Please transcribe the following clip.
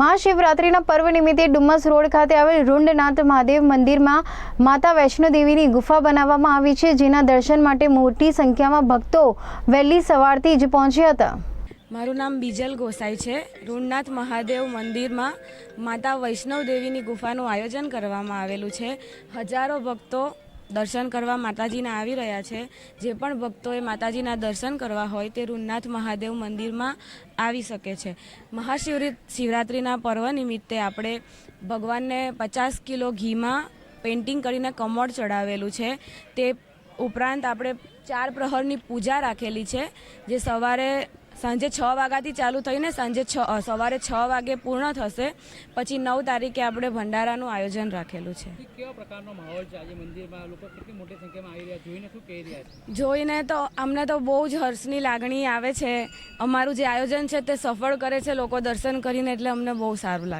મહાશિવરાત્રિના પર્વ નિમિત્તે ડુમસ રોડ ખાતે આવેલ રૂંડનાથ મહાદેવ મંદિરમાં માતા વૈષ્ણોદેવીની ગુફા બનાવવામાં આવી છે, જેના દર્શન માટે મોટી સંખ્યામાં ભક્તો વહેલી સવારથી જ પહોંચ્યા હતા. મારું નામ બીજલ ગોસાઈ છે. રૂણનાથ મહાદેવ મંદિરમાં માતા વૈષ્ણવ દેવીની ગુફાનું આયોજન કરવામાં આવેલું છે. હજારો ભક્તો દર્શન કરવા માતાજીના આવી રહ્યા છે. જે પણ ભક્તોએ માતાજીના દર્શન કરવા હોય તે રૂનનાથ મહાદેવ મંદિરમાં આવી શકે છે. મહાશિવરી શિવરાત્રિના પર્વ નિમિત્તે આપણે ભગવાનને પચાસ કિલો ઘીમાં પેઇન્ટિંગ કરીને કમોડ ચડાવેલું છે. તે ઉપરાંત આપણે ચાર પ્રહરની પૂજા રાખેલી છે. જે સવારે સાંજે છ વાગ્યાથી ચાલુ થઈને સાંજે છ સવારે છ વાગે પૂર્ણ થશે. પછી નવ તારીખે આપણે ભંડારાનું આયોજન રાખેલું છે. કેવા પ્રકારનો માહોલ છે? આજે મંદિરમાં લોકો કેટલી મોટી સંખ્યામાં આવી રહ્યા જોઈને શું કહી રહ્યા છે? જોઈને તો અમને તો બહુ જ હર્ષની લાગણી આવે છે. અમારું જે આયોજન છે તે સફળ કરે છે લોકો દર્શન કરીને એટલે અમને બહુ સારું લાગે.